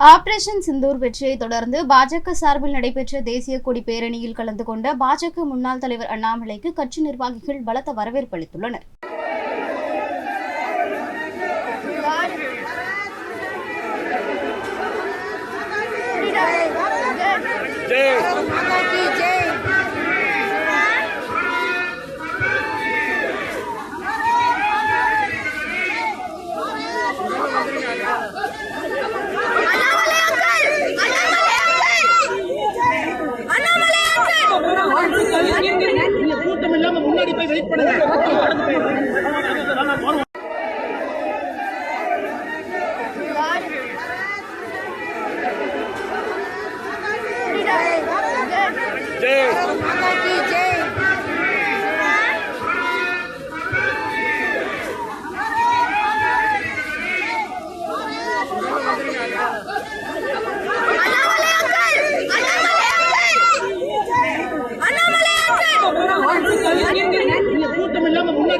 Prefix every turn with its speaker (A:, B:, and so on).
A: Operation Sindoor வெற்றியை தொடர்ந்து பாஜக சார்பில் நடைபெற்ற தேசிய கொடி பேரணியில் கலந்து கொண்ட பாஜக முன்னாள் தலைவர் அண்ணாமலைக்கு கட்சி நிர்வாகிகள் பலத்த வரவேற்பு அளித்துள்ளனர்
B: Yeah. கூட்டம் இல்லாம முன்னாடி போய் வெயிட் பண்ணுங்க